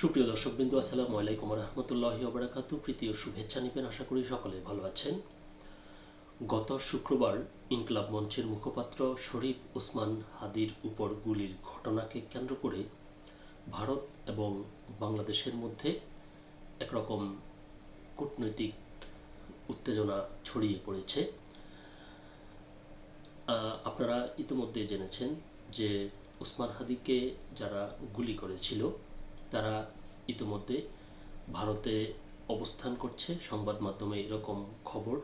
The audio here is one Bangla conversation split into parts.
সুপ্রিয় দর্শকবৃন্দ, আসসালামু আলাইকুম রহমতুল্লাহি ওবরাকাতু। প্রীতি ও শুভেচ্ছা নিবেন, আশা করি সকলে ভালো আছেন। গত শুক্রবার ইনকলাব মঞ্চের মুখপাত্র শরীফ ওসমান হাদির উপর গুলির ঘটনাকে কেন্দ্র করে ভারত এবং বাংলাদেশের মধ্যে একরকম কূটনৈতিক উত্তেজনা ছড়িয়ে পড়েছে। আপনারা ইতিমধ্যে জেনেছেন যে উসমান হাদিকে যারা গুলি করেছিল তারা ইতিমধ্যে ভারতে অবস্থান করছে। সংবাদ মাধ্যমে এরকম খবর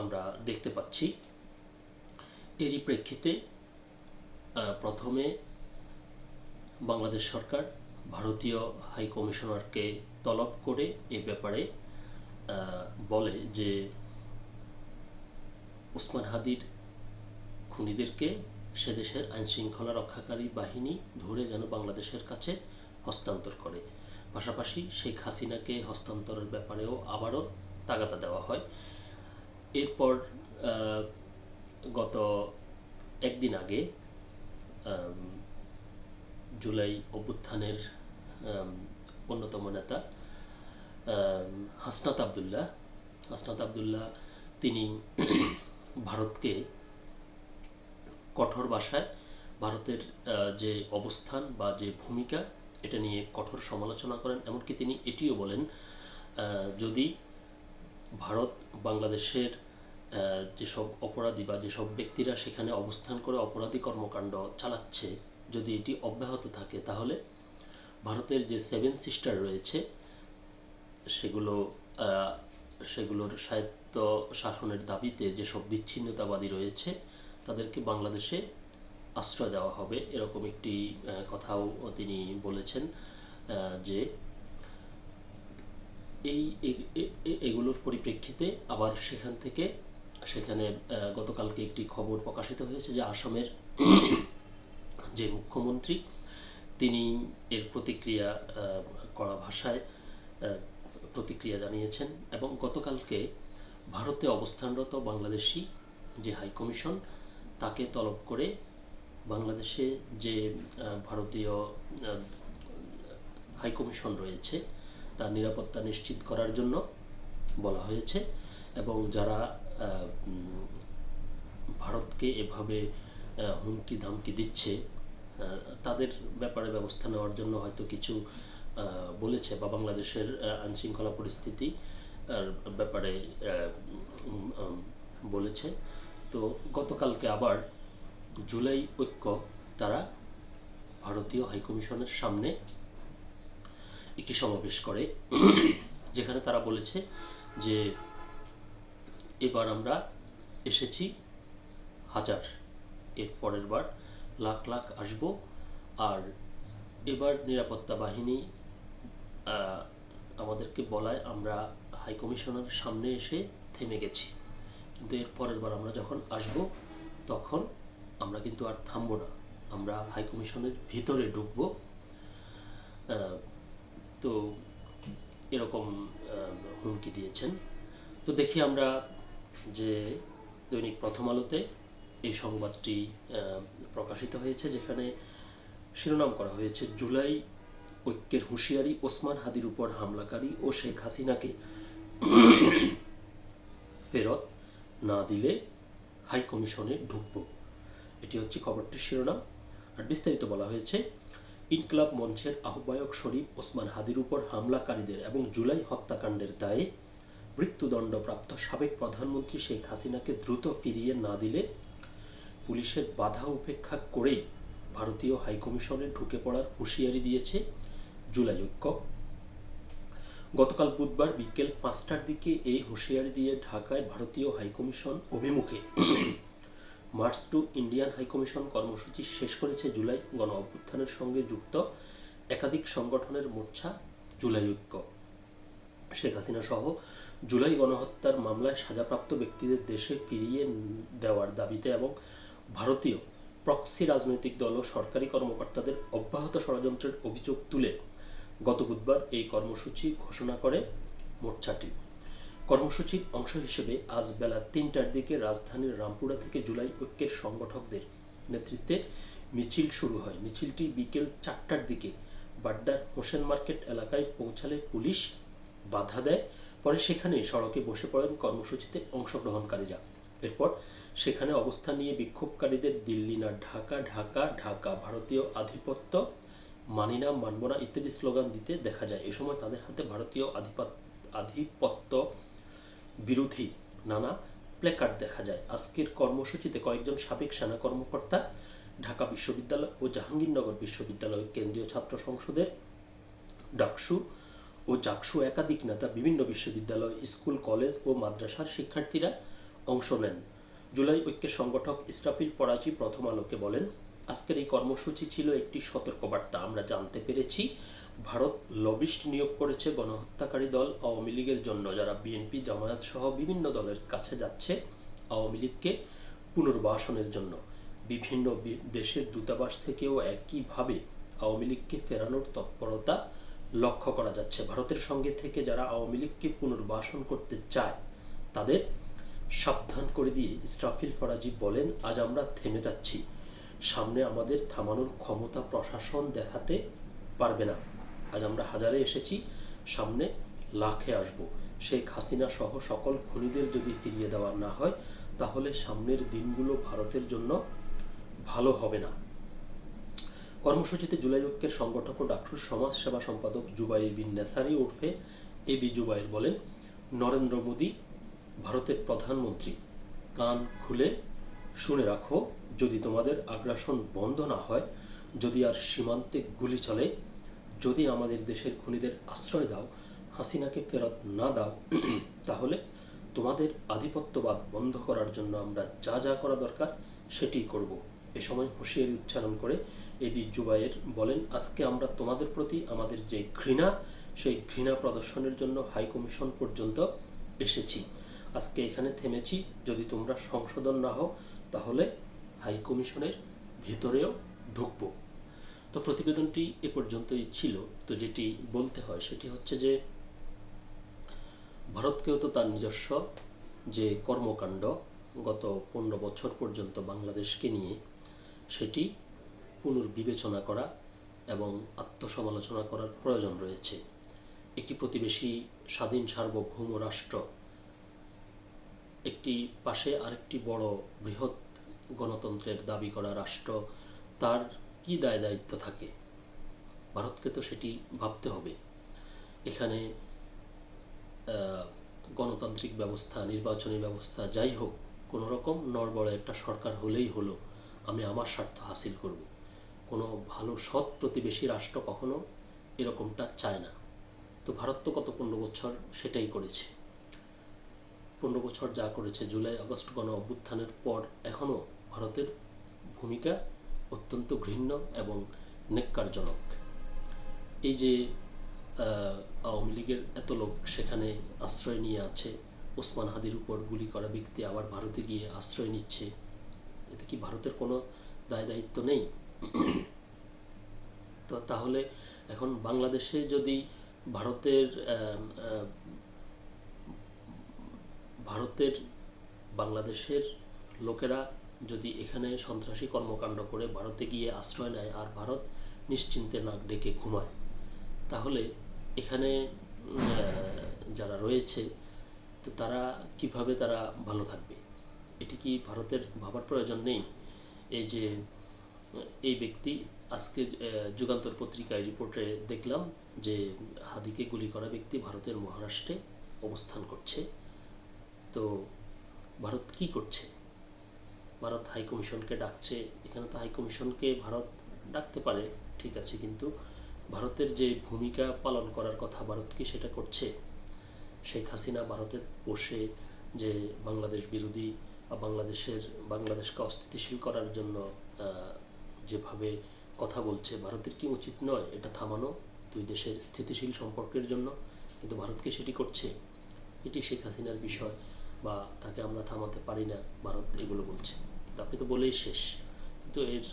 আমরা দেখতে পাচ্ছি। এরই প্রেক্ষিতে প্রথমে বাংলাদেশ সরকার ভারতীয় হাই কমিশনারকে তলব করে এ ব্যাপারে বলে যে উসমান হাদির খুনিদেরকে সে দেশের আইন শৃঙ্খলা রক্ষাকারী বাহিনী ধরে যেন বাংলাদেশের কাছে হস্তান্তর করে। পাশাপাশি শেখ হাসিনাকে হস্তান্তরের ব্যাপারেও আবারও তাগাদা দেওয়া হয়। এরপর গত একদিন আগে জুলাই অভ্যুত্থানের অন্যতম নেতা হাসনাত আবদুল্লাহ। হাসনাত আবদুল্লাহ তিনি ভারতকে কঠোর ভাষায় ভারতের যে অবস্থান বা যে ভূমিকা এটা নিয়ে কঠোর সমালোচনা করেন, এমনকি তিনি এটিও বলেন যদি ভারত বাংলাদেশের যেসব অপরাধী বা যেসব ব্যক্তিরা সেখানে অবস্থান করে অপরাধী কর্মকাণ্ড চালাচ্ছে, যদি এটি অব্যাহত থাকে, তাহলে ভারতের যে সেভেন সিস্টার রয়েছে, সেগুলো সেগুলোর স্বায়ত্ত শাসনের দাবিতে যেসব বিচ্ছিন্নতাবাদী রয়েছে, তাদেরকে বাংলাদেশে আশ্রয় দেওয়া হবে, এরকম একটি কথাও তিনি বলেছেন যে এই এগুলোর পরিপ্রেক্ষিতে আবার সেখান থেকে, সেখানে গতকালকে একটি খবর প্রকাশিত হয়েছে যে আসামের যে মুখ্যমন্ত্রী, তিনি এর প্রতিক্রিয়া কড়া ভাষায় প্রতিক্রিয়া জানিয়েছেন এবং গতকালকে ভারতে অবস্থানরত বাংলাদেশি যে হাইকমিশন, তাকে তলব করে বাংলাদেশে যে ভারতীয় হাইকমিশন রয়েছে, তার নিরাপত্তা নিশ্চিত করার জন্য বলা হয়েছে এবং যারা ভারতকে এভাবে হুমকি ধামকি দিচ্ছে তাদের ব্যাপারে ব্যবস্থা নেওয়ার জন্য হয়তো কিছু বলেছে বা বাংলাদেশের আইন শৃঙ্খলা পরিস্থিতি ব্যাপারে বলেছে। তো গতকালকে আবার জুলাই ঐক্য তারা ভারতীয় হাইকমিশনের সামনে একটি সমাবেশ করে, যেখানে তারা বলেছে যে এবার আমরা এসেছি হাজার, এর পরের বার লাখ লাখ আসব। আর এবার নিরাপত্তা বাহিনী আমাদেরকে বলায় আমরা হাইকমিশনের সামনে এসে থেমে গেছি। কিন্তু এর পরের বার আমরা যখন আসব, তখন আমরা কিন্তু আর থামবো না। আমরা হাইকমিশনের ভিতরে ঢুকবো। তো এরকম হুমকি দিয়েছেন। তো দেখি আমরা যে দৈনিক প্রথম আলোতে এই সংবাদটি প্রকাশিত হয়েছে, যেখানে শিরোনাম করা হয়েছে, জুলাই ঐক্যের হুঁশিয়ারি, ওসমান হাদির উপর হামলাকারী ও শেখ হাসিনাকে ফেরত না দিলে হাই কমিশনে ঢুকব। এটি হচ্ছে খবরটির শিরোনাম। আর বিস্তারিত বলা হয়েছে, ইনকলাব মঞ্চের আহ্বায়ক শরীফ ওসমান হাদির উপর হামলাকারীদের এবং জুলাই হত্যাকাণ্ডের দায়ে মৃত্যুদণ্ডপ্রাপ্ত সাবেক প্রধানমন্ত্রী শেখ হাসিনাকে দ্রুত ফিরিয়ে না দিলে পুলিশের বাধা উপেক্ষা করেই ভারতীয় হাইকমিশনে ঢুকে পড়ার হুঁশিয়ারি দিয়েছে জুলাই ঐক্য। গতকাল বুধবার বিকেল পাঁচটার দিকে এই হুঁশিয়ারি দিয়ে ঢাকায় ভারতীয় হাইকমিশন অভিমুখে মার্চ টু ইন্ডিয়ান হাইকমিশন কর্মসূচি শেষ করেছে জুলাই গণ অভ্যুত্থানের সঙ্গে যুক্ত একাধিক সংগঠনের মোর্চা জুলাই ঐক্য। শেখ হাসিনা সহ জুলাই গণহত্যার মামলায় সাজাপ্রাপ্ত ব্যক্তিদের দেশে ফিরিয়ে দেওয়ার দাবিতে এবং ভারতীয় প্রক্সি রাজনৈতিক দল ও সরকারি কর্মকর্তাদের অব্যাহত ষড়যন্ত্রের অভিযোগ তুলে গত বুধবার এই কর্মসূচি ঘোষণা করে মোর্চাটি। কর্মসূচির অংশ হিসেবে আজ বেলা তিনটার দিকে রাজধানীর রামপুরা থেকে জুলাই ঐক্যের সংগঠকদের নেতৃত্বে মিছিল শুরু হয়। মিছিলটি বিকেল চারটার দিকে বাড্ডার হোসেন মার্কেট এলাকায় পৌঁছালে পুলিশ বাধা দেয়। পরে সেখানে সড়কে বসে পড়েন কর্মসূচিতে অংশগ্রহণকারীরা। এরপর সেখানে অবস্থান নিয়ে বিক্ষোভকারীদের দিল্লি না ঢাকা ঢাকা ঢাকা ভারতীয় আধিপত্য মানি না মানব না ইত্যাদি স্লোগান দিতে দেখা যায়। এ সময় তাদের হাতে ভারতীয় আধিপত্য আধিপত্য বিরোধী নানা প্ল্যাকার্ড দেখা যায়। আজকের কর্মসূচিতে কয়েকজন সাবেক সেনা কর্মকর্তা ঢাকা বিশ্ববিদ্যালয় ও জাহাঙ্গীরনগর বিশ্ববিদ্যালয় কেন্দ্রীয় ছাত্র সংসদের ডাকসু ও জাকসু একাধিক নেতা বিভিন্ন বিশ্ববিদ্যালয়, স্কুল, কলেজ ও মাদ্রাসার শিক্ষার্থীরা অংশ নেন। জুলাই ঐক্যের সংগঠক ইসরাফিল পরাজি প্রথম আলোকে বলেন, আজকের এই কর্মসূচি ছিল একটি সতর্কবার্তা। আমরা জানতে পেরেছি ভারত লবিস্ট নিয়োগ করেছে গণহত্যাকারী দল আওয়ামী লীগের জন্য, যারা বিএনপি, জামায়াত সহ বিভিন্ন দলের কাছে যাচ্ছে আওয়ামী লীগকে পুনর্বাসনের জন্য। বিভিন্ন দেশের দূতাবাস থেকেও একইভাবে আওয়ামী লীগকে ফেরানোর তৎপরতা লক্ষ্য করা যাচ্ছে। ভারতের সঙ্গে থেকে যারা আওয়ামী লীগকে পুনর্বাসন করতে চায়, তাদের সাবধান করে দিয়ে ইসরাফিল ফরাজি বলেন, আজ আমরা থেমে যাচ্ছি। সামনে আমাদের থামানোর ক্ষমতা প্রশাসন দেখাতে পারবে না। আজ আমরা হাজারে এসেছি, সামনে লাখে আসব। শেখ হাসিনা সহ সকল খুনিদের যদি ফিরিয়ে দেওয়া না হয়, তাহলে সামনের দিনগুলো ভারতের জন্য ভালো হবে না। কর্মসূচিতে জুলাই ঐক্যের সংগঠক ও ডাক্তার সমাজ সেবা সম্পাদক জুবাইর বিন নেসারি ওরফে এ বি জুবাইর বলেন, নরেন্দ্র মোদী ভারতের প্রধানমন্ত্রী। কান খুলে শুনে রাখো, যদি তোমাদের আগ্রাসন বন্ধ না হয়, যদি আর সীমান্তে গুলি চলে যদি আমাদের দেশের খুনিদের আশ্রয় দাও, হাসিনাকে ফেরত না দাও, তাহলে তোমাদের আধিপত্যবাদ বন্ধ করার জন্য আমরা যা যা করা দরকার সেটি করব। এ সময় হুঁশিয়ারি উচ্চারণ করে এবি জুবাইর বলেন, আজকে আমরা তোমাদের প্রতি আমাদের যে ঘৃণা, সেই ঘৃণা প্রদর্শনের জন্য হাই কমিশন পর্যন্ত এসেছি। আজকে এখানে থেমেছি। যদি তোমরা সংশোধন না হও, তাহলে হাই কমিশনের ভিতরেও ঢুকবো। তো প্রতিবেদনটি এ পর্যন্তই ছিল। তো যেটি বলতে হয় সেটি হচ্ছে যে, ভারতকেও তো তার নিজস্ব যে কর্মকাণ্ড, গত পনেরো বছর পর্যন্ত বাংলাদেশকে নিয়ে সেটি পুনর্বিবেচনা করা এবং আত্মসমালোচনা করার প্রয়োজন রয়েছে। একটি প্রতিবেশী স্বাধীন সার্বভৌম রাষ্ট্র, একটি পাশে আরেকটি বড় বৃহৎ গণতন্ত্রের দাবি করা রাষ্ট্র, তার কি দায় দায়িত্ব থাকে? ভারতকে তো সেটি ভাবতে হবে। এখানে গণতান্ত্রিক ব্যবস্থা, নির্বাচনী ব্যবস্থা যাই হোক কোনো রকম নড়বড়ে একটা সরকার হলেই হলো, আমি আমার স্বার্থ হাসিল করব। কোনো ভালো সৎ প্রতিবেশী রাষ্ট্র কখনো এরকমটা চায় না। তো ভারত তো গত পনেরো বছর সেটাই করেছে। পনেরো বছর যা করেছে, জুলাই, আগস্ট গণ অভ্যুত্থানের পর এখনও ভারতের ভূমিকা অত্যন্ত ঘৃণ্য এবং নেক্কারজনক। এই যে আওয়ামী লীগের এত লোক সেখানে আশ্রয় নিয়ে আছে, ওসমান হাদির উপর গুলি করা ব্যক্তি আবার ভারতে গিয়ে আশ্রয় নিচ্ছে, এতে কি ভারতের কোনো দায় দায়িত্ব নেই? তো তাহলে এখন বাংলাদেশে যদি ভারতের ভারতের বাংলাদেশের লোকেরা যদি এখানে সন্ত্রাসী কর্মকাণ্ড করে ভারতে গিয়ে আশ্রয় নেয় আর ভারত নিশ্চিন্তে নাক ডেকে ঘুমায়, তাহলে এখানে যারা রয়েছে, তো তারা কীভাবে তারা ভালো থাকবে? এটি কি ভারতের ভাবার প্রয়োজন নেই? এই যে, এই ব্যক্তি আজকে যুগান্তর পত্রিকায় রিপোর্টে দেখলাম যে হাদিকে গুলি করা ব্যক্তি ভারতের মহারাষ্ট্রে অবস্থান করছে। তো ভারত কি করছে? ভারত হাই কমিশনকে ডাকছে, এখানে তো হাই কমিশনকে ভারত ডাকতে পারে, ঠিক আছে, কিন্তু ভারতের যে ভূমিকা পালন করার কথা ভারত কি সেটা করছে? শেখ হাসিনা ভারতে বসে যে বাংলাদেশ বিরোধী বা বাংলাদেশের, বাংলাদেশকে অস্থিতিশীল করার জন্য যেভাবে কথা বলছে, ভারতের কি উচিত নয় এটা থামানো দুই দেশের স্থিতিশীল সম্পর্কের জন্য? কিন্তু ভারত কি সেটি করছে? এটি শেখ হাসিনার বিষয়। বা তাকে আমরা থামাতে পারি না, ভারত এগুলো বলছে। আপনি তো বলেই শেষ। কিন্তু এর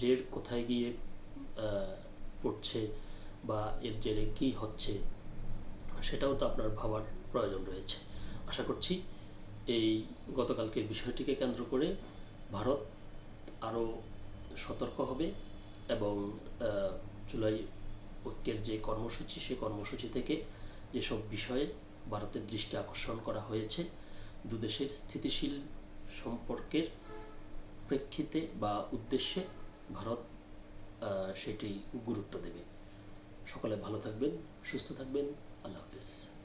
জের কোথায় গিয়ে পড়ছে বা এর জেরে কী হচ্ছে, সেটাও তো আপনার ভাবার প্রয়োজন রয়েছে। আশা করছি এই গতকালকের বিষয়টিকে কেন্দ্র করে ভারত আরও সতর্ক হবে এবং জুলাই ঐক্যের যে কর্মসূচি সেই কর্মসূচি থেকে যেসব বিষয়ে ভারতের দৃষ্টি আকর্ষণ করা হয়েছে দুদেশের স্থিতিশীল সম্পর্কের প্রেক্ষিতে বা উদ্দেশ্যে ভারত সেটি গুরুত্ব দেবে। সকলে ভালো থাকবেন, সুস্থ থাকবেন। আল্লাহ হাফিজ।